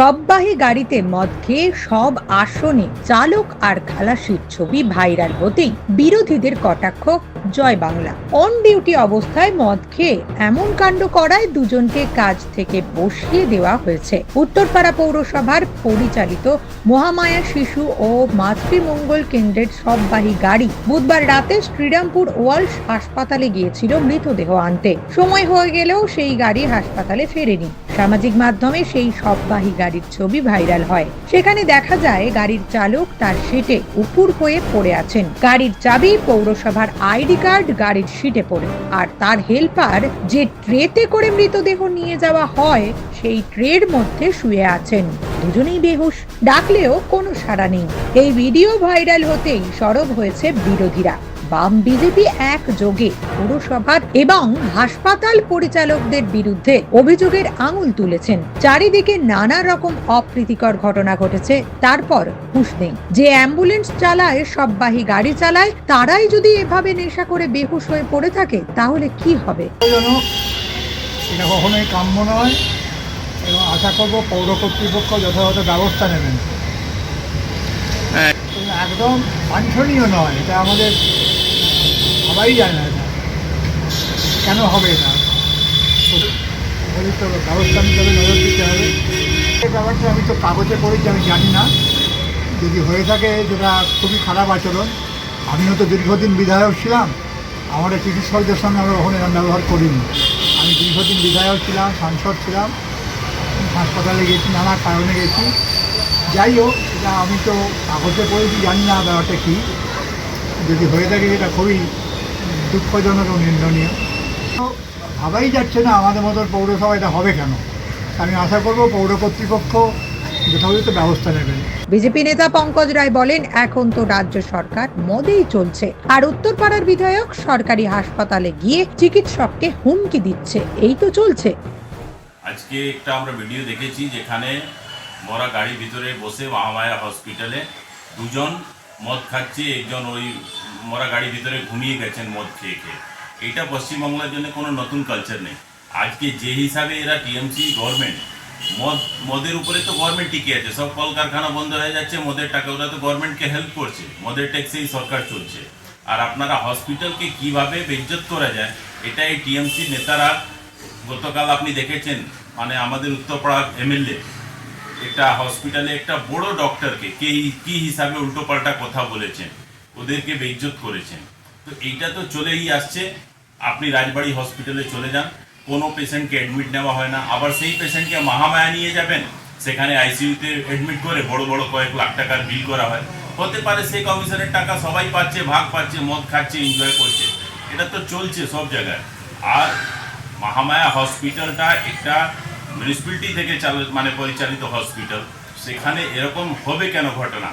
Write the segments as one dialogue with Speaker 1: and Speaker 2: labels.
Speaker 1: সববাহী গাড়িতে মদ খেয়ে সব আসনে চালক আর খালাসির ছবি ভাইরাল হতেই বিরোধীদের কটাক্ষ। জয় বাংলা। অন ডিউটি অবস্থায় মদ খেয়ে এমন কাণ্ড করায় দুজনকে কাজ থেকে বসিয়ে দেওয়া হয়েছে। উত্তরপাড়া পৌরসভার পরিচালিত মহামায়া শিশু ও মাতৃমঙ্গল কেন্দ্রের সববাহী গাড়ি বুধবার রাতে শ্রীরামপুর ওয়ালস হাসপাতালে গিয়েছিল মৃতদেহ আনতে। সময় হয়ে গেলেও সেই গাড়ি হাসপাতালে ফেরেনি। সামাজিক মাধ্যমে সেই সববাহী গাড়ির ছবি ভাইরাল হয়। সেখানে দেখা যায় গাড়ির চালক তার সিটে উপুর হয়ে পড়ে আছেন। গাড়ির চাবি, পৌরসভার আইডি কার্ড গাড়ির সিটে পড়ে। আর তার হেল্পার যে ট্রেতে করে মৃতদেহ নিয়ে যাওয়া হয়, সেই ট্রের মধ্যে শুয়ে আছেন। দুজনেই বেহুশ, ডাকলেও কোনো সাড়া নেই। এই ভিডিও ভাইরাল হতেই সরব হয়েছে বিরোধীরা। বাম বিজেপি এক যোগে পুরসভার এবং হাসপাতাল পরিচালকদের বিরুদ্ধে অভিযোগের আঙুল তুলেছেন। চারিদিকে নানা রকম অপ্রীতিকর ঘটনা ঘটেছে। তারপর হুঁশ নেই যে অ্যাম্বুলেন্স চালায় সববাহী গাড়ি চালায় তারাই যদি এভাবে নেশা করে বেহুশ হয়ে পড়ে থাকে তাহলে কি হবে?
Speaker 2: এটা কখনোই কাম্য নয়। এবং আশা করব পৌর কর্তৃপক্ষ যথাযথ ব্যবস্থা নেবেন।
Speaker 3: হ্যাঁ।
Speaker 2: একদম বাঞ্ছনীয় নয়। এটা আমাদের সবাই জানে এটা। কেন হবে উপযুক্ত ব্যবস্থা নিতে নজর দিতে হবে। এই ব্যাপারটা আমি তো কাগজে পড়েছি, আমি জানি না। যদি হয়ে থাকে যেটা খুবই খারাপ আচরণ। আমিও তো দীর্ঘদিন বিধায়ক ছিলাম। আমাদের চিকিৎসকদের সঙ্গে আমরা কখনো এরকম ব্যবহার করিনি। আমি দীর্ঘদিন বিধায়ক ছিলাম, সাংসদ ছিলাম, হাসপাতালে গেছি, নানা কারণে গেছি। যাই হোক, এটা আমি তো কাগজে পড়েছি, জানি না ব্যাপারটা কী। যদি হয়ে থাকে এটা খুবই দুঃখজনক ও নিন্দনীয়। তো ভাবাই যাচ্ছে না আমাদের মতো পৌরসভা এটা হবে কেন? আমি আশা করব পৌর কর্তৃপক্ষ যথাযথ ব্যবস্থা নেবেন
Speaker 1: বিজেপি নেতা পঙ্কজ রায় বলেন এখন তো রাজ্য সরকার মদেই চলছে। আর উত্তরপাড়ার বিধায়ক সরকারি হাসপাতালে গিয়ে চিকিৎসককে হুমকি দিচ্ছে। এই তো চলছে।
Speaker 3: আজকে একটা আমরা ভিডিও দেখেছি যেখানে মরা গাড়ির ভিতরে বসে মহামায়া হসপিটালে দুজন মদ খাচ্ছে, একজন ওই মরা গাড়ির ভিতরে ঘুমিয়ে গেছেন মদ খেয়ে খেয়ে। এটা পশ্চিমবাংলার জন্য কোনো নতুন কালচার নেই। আজকে যে হিসাবে এরা টিএমসি গভর্নমেন্ট মদ, মদের উপরে তো গভর্নমেন্ট টিকে আছে। সব কলকারখানা বন্ধ হয়ে যাচ্ছে, মদের টাকা, ওরা তো গভর্নমেন্টকে হেল্প করছে। মদের ট্যাক্সেই সরকার চলছে। আর আপনারা হসপিটালকে কীভাবে বেজ্জত করা যায় এটা এই টিএমসি নেতারা গতকাল আপনি দেখেছেন মানে আমাদের উত্তরপাড়ার এমএলএ একটা হসপিটালে একটা বড় ডক্টরকে কে কি হিসাবে উল্টোপাল্টা কথা বলেছেন, ওদেরকে বেইজ্জত করেছেন। তো এইটা তো চলেই আসছে। আপনি রাজবাড়ি হসপিটালে চলে যান, কোনো পেশেন্টকে অ্যাডমিট নেওয়া হয় না। আবার সেই পেশেন্টকে মহামায়া নিয়ে যাবেন, সেখানে আইসিইউতে অ্যাডমিট করে বড় বড় কয়েক লাখ টাকার বিল করা হয়। হতে পারে সেই কমিশনের টাকা সবাই পাচ্ছে, ভাগ পাচ্ছে, মদ খাচ্ছে এনজয় করছে। এটা তো চলছে সব জায়গায়। আর মহামায়া হসপিটালটা একটা মিউনিসিপ্যালিটি থেকে মানে পরিচালিত হসপিটাল সেখানে এরকম হবে কেন ঘটনা?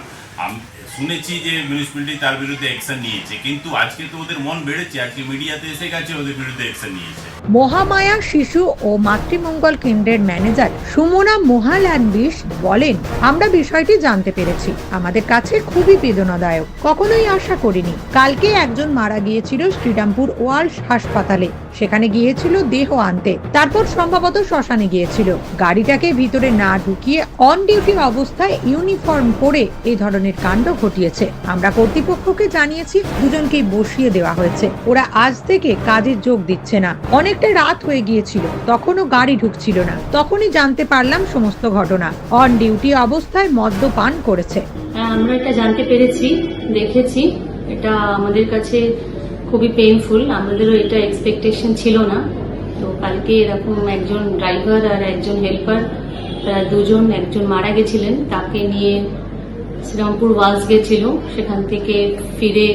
Speaker 3: শুনেছি যে মিউনিসিপ্যালিটি তার বিরুদ্ধে অ্যাকশন নিয়েছে, কিন্তু আজকে তো ওদের মন বেড়েছে, আজকে মিডিয়াতে এসে গেছে, ওদের বিরুদ্ধে অ্যাকশন নিয়েছে।
Speaker 1: মহামায়া শিশু ও মাতৃমঙ্গল কেন্দ্রের ম্যানেজার সুমনা মোহালানবিশ বলেন, আমরা বিষয়টি জানতে পেরেছি। আমাদের কাছে খুবই বেদনাদায়ক। কখনোই আশা করিনি। কালকে একজন মারা গিয়েছিল শ্রীরামপুর ওয়ার্ল্ড হাসপাতালে। সেখানে গিয়েছিল দেহ আনতে। তারপর সম্ভবত শ্মশানে গিয়েছিল। গাড়িটাকে ভিতরে না ঢুকিয়ে অন ডিউটি অবস্থায় ইউনিফর্ম পরে এই ধরনের কাণ্ড ঘটিয়েছে। আমরা কর্তৃপক্ষকে জানিয়েছি, দুজনকেই বসিয়ে দেওয়া হয়েছে। ওরা আজ থেকে কাজে যোগ দিচ্ছে না। অনেকটা রাত হয়ে গিয়েছিল। তখনও গাড়ি ঢুকছিল না। তখনই জানতে পারলাম সমস্ত ঘটনা। অন ডিউটি অবস্থায় মদ্যপান করেছে।
Speaker 4: হ্যাঁ আমরা এটা জানতে পেরেছি, দেখেছি। এটা আমাদের কাছে খুবই পেইনফুল আমাদেরও এটা এক্সপেকটেশন ছিল না। তো কালকে এরকম একজন ড্রাইভার আর একজন হেল্পার দুজন, একজন মারা গেছিলেন। তাকে নিয়ে শ্রীরামপুর ওয়ালস গেছিল। সেখান থেকে ফিরে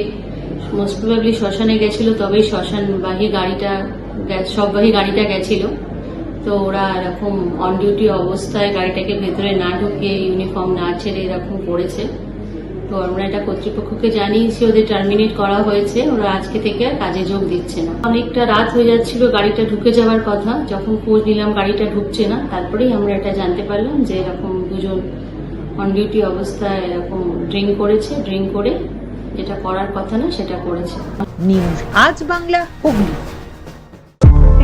Speaker 4: মোস্ট প্রবাবলি শ্মশানে গেছিল, তবেই শ্মশানবাহী গাড়িটা সববাহী গাড়িটা গেছিল। তো ওরা এরকম অন ডিউটি অবস্থায় গাড়িটাকে ভেতরে না ঢুকিয়ে ইউনিফর্ম না ছেড়ে এরকম করেছে তো আমরা এটা কর্তৃপক্ষকে জানিয়েছি, ওদের টার্মিনেট করা হয়েছে। ওরা আজকে থেকে আর কাজে যোগ দিচ্ছে না। অনেকটা রাত হয়ে যাচ্ছিল গাড়িটা ঢুকে যাওয়ার কথা। যখন খোঁজ নিলাম গাড়িটা ঢুকছে না, তারপরেই আমরা এটা জানতে পারলাম যে এরকম দুজন অন ডিউটি অবস্থায় এরকম ড্রিঙ্ক করেছে। ড্রিঙ্ক করে যেটা করার কথা না, সেটা করেছে।
Speaker 1: নিউজ আজ বাংলা হুগলি।